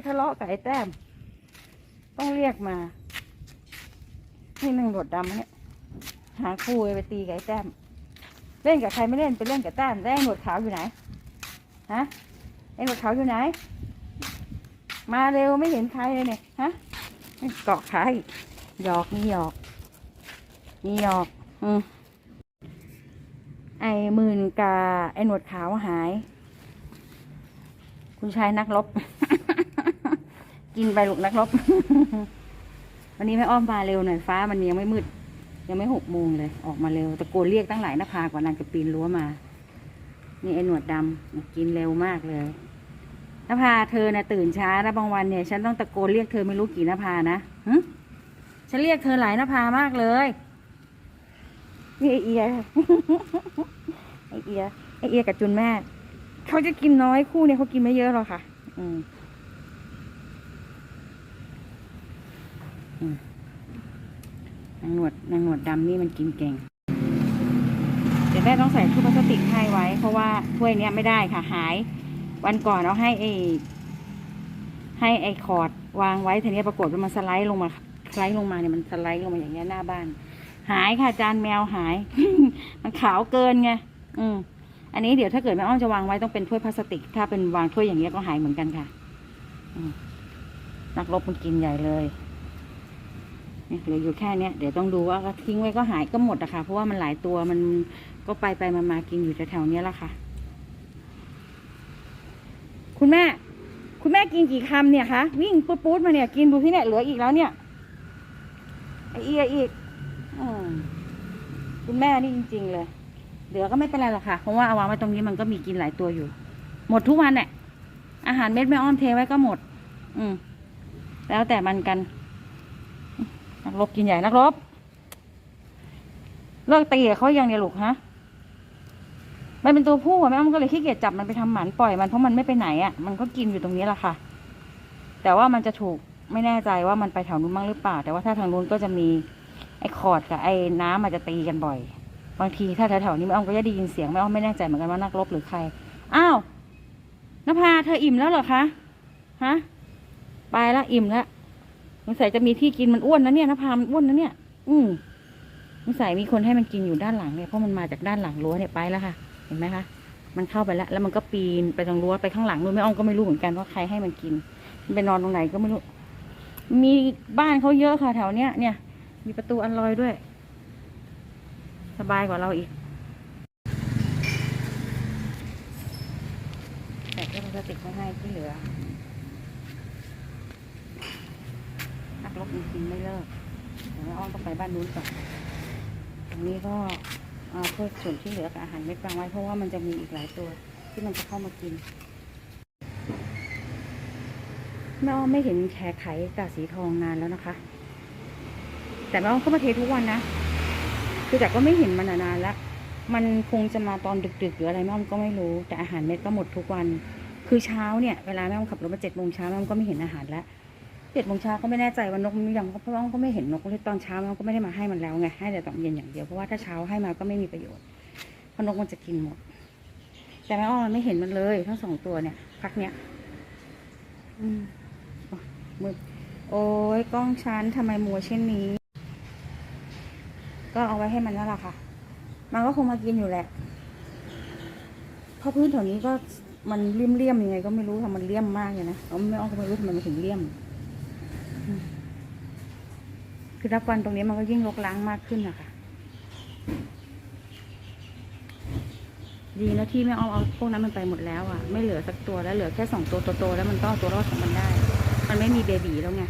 ไอ้แต้ม ต้องเรียกมา นี่นางหนวดดำเนี่ย หาคู่ไปตีกับไอ้แต้ม เล่นกับใครไม่เล่นไปเล่นกับแต้มแล้วไอ้หนวดขาวอยู่ไหน ฮะ ไอ้หนวดขาวอยู่ไหน มาเร็วไม่เห็นใครเลยเนี่ย ฮะเกาะใครหยอกมีหยอกมีหยอก อืมไอ้หมื่นกาไอ้หนวดขาวหาย คุณชายนักรบ กินไปลูกนักรบ วันนี้แม่อ้อมมาเร็วหน่อยฟ้ามันยังไม่มืด ยังไม่หกโมงเลย ออกมาเร็วตะโกนเรียกตั้งหลายนภากว่านางจะปีนรั้วมา นี่ไอ้หนวดดำกินเร็วมากเลยนภาเธอนะตื่นช้านะบางวันเนี่ย ฉันต้องตะโกนเรียกเธอไม่รู้กี่นภานะหึฉันเรียกเธอหลายนภามากเลยนี่ไอเอียไอเอียไอเอียกับจุนแม่เขาจะกินน้อยคู่เนี่ยเขากินไม่เยอะหรอกค่ะ อืมอืม นางหนวดนางหนวดดำนี่มันกินเก่งเดี๋ยวแม่ต้องใส่ถ้วยพลาสติกให้ไว้ เพราะว่าถ้วยเนี้ยไม่ได้ค่ะหาย วันก่อนเอาให้ไอให้ไอคอร์ดวางไว้ทีนี้ปรากฏว่ามันสไลด์ลงมาสไลด์ลงมาเนี่ยมันสไลด์ลงมาอย่างเงี้ยหน้าบ้าน หายค่ะจานแมวหาย มันขาวเกินไงอืมอันนี้เดี๋ยวถ้าเกิดแม่อ้อมจะวางไว้ต้องเป็นถ้วยพลาสติก ถ้าเป็นวางถ้วยอย่างเงี้ยก็หายเหมือนกันค่ะนักรบมันกินใหญ่เลย เนี่ยเหลืออยู่แค่เนี้ยเดี๋ยวต้องดูว่าทิ้งไว้ก็หายก็หมดอะค่ะ เพราะว่ามันหลายตัวมันก็ไปไปมามากินอยู่แถวๆเนี้ยแหละค่ะ คุณแม่ คุณแม่กินกี่คำเนี่ยคะวิ่งปุ๊ดปุ๊ดมาเนี่ยกินดูที่เนี่ยเหลืออีกแล้วเนี่ยไอเอียอีกอคุณแม่นี่จริง ๆ เลยเหลือก็ไม่เป็นไรหรอกค่ะเพราะว่าเอาวางไว้ตรงนี้มันก็มีกินหลายตัวอยู่ หมดทุกวันเนี่ยอาหารเม็ดแม่อ้อมเทไว้ก็หมด อืมแล้วแต่มันกัน นักรบกินใหญ่นักรบ เลิกตีเขาย่างเดียลูกฮะ มันเป็นตัวผู้อะแม่อ้อมก็เลยขี้เกียจจับมันไปทำหมันปล่อยมันเพราะมันไม่ไปไหนอะมันก็กินอยู่ตรงนี้แหละค่ะ แต่ว่ามันจะถูกไม่แน่ใจว่ามันไปแถวนู้นบ้างหรือเปล่า แต่ว่าถ้าทางนู้นก็จะมีไอ้คอร์ดกับไอ้น้ำมันจะตีกันบ่อย บางทีถ้าแถวๆนี้แม่อ้อมก็จะได้ยินเสียงแม่อ้อมไม่แน่ใจเหมือนกันว่านักรบหรือใคร อ้าวนภาเธออิ่มแล้วเหรอคะ ฮะ ไปละอิ่มแล้ว สงสัยจะมีที่กินมันอ้วนนะเนี่ยนภามันอ้วนนะเนี่ย อืมสงสัยมีคนให้มันกินอยู่ด้านหลังเนี่ยเพราะมันมาจากด้านหลังรั้วเนี่ยไปแล้วค่ะ เห็นไหมคะมันเข้าไปแล้ว แล้วมันก็ปีนไปตรงรั้วไปข้างหลังนู้นแม่อ้อมก็ไม่รู้เหมือนกันว่าใครให้มันกินไปนอนตรงไหนก็ไม่รู้ มีบ้านเขาเยอะค่ะแถวเนี้ยเนี่ย มีประตูอันลอยด้วย สบายกว่าเราอีกแต่ก็พลาสติกไม่ให้ที่เหลือ นักรบจริงๆไม่เลิกเดี๋ยวแม่อ้อมต้องไปบ้านนู้นก่อนตรงนี้ก็เอาพวกส่วนที่เหลือกับอาหารเม็ดวางไว้เพราะว่ามันจะมีอีกหลายตัว ที่มันจะเข้ามากินแม่อ้อมไม่เห็นแชร์ไข่กาสีทองนานแล้วนะคะ แต่แม่อ้อมก็มาเททุกวันนะ คือแต่ก็ไม่เห็นมันนานแล้วมันคงจะมาตอนดึกๆหรืออะไรแม่อ้อมก็ไม่รู้แต่อาหารเม็ดก็หมดทุกวัน คือเช้าเนี่ยเวลาแม่อ้อมขับรถมาเจ็ดโมงเช้าแม่อ้อมก็ไม่เห็นอาหารแล้ว เจ็ดโมงเช้าก็ไม่แน่ใจว่านกมันยังเพราะว่าอ้อมก็ไม่เห็นนกเลยตอนเช้าม่อ้อมก็ไม่ได้มาให้มันแล้วไงให้แต่ตอนเย็นอย่างเดียวเพราะว่าถ้าเช้าให้มาก็ไม่มีประโยชน์เพราะนกมันจะกินหมด แต่แม่อ้อมมันไม่เห็นมันเลย ทั้งสองตัวเนี่ยพักเนี้ยอืมโอ๊ยมืดโอ้ยกล้องฉันทำไมมัวเช่นนี้ ก็เอาไว้ให้มันนั่นแหละค่ะ มันก็คงมากินอยู่แหละเพราะพื้นแถวนี้ก็มันเลี่ยมๆยังไงก็ไม่รู้ค่ะมันเลี่ยมมากเลยนะเราไม่อ้อก็ไม่รู้ทำไมมันถึงเลี่ยม คือรับวันตรงนี้มันก็ยิ่งลกล้างมากขึ้นอะค่ะ ดีนะที่ไม่ออาเอาพวกนั้นมันไปหมดแล้วอะไม่เหลือสักตัวแล้วเหลือแค่สองตัวโตๆแล้วมันก็เอาตัวรอดของมันได้ มันไม่มีเบบีแล้วไง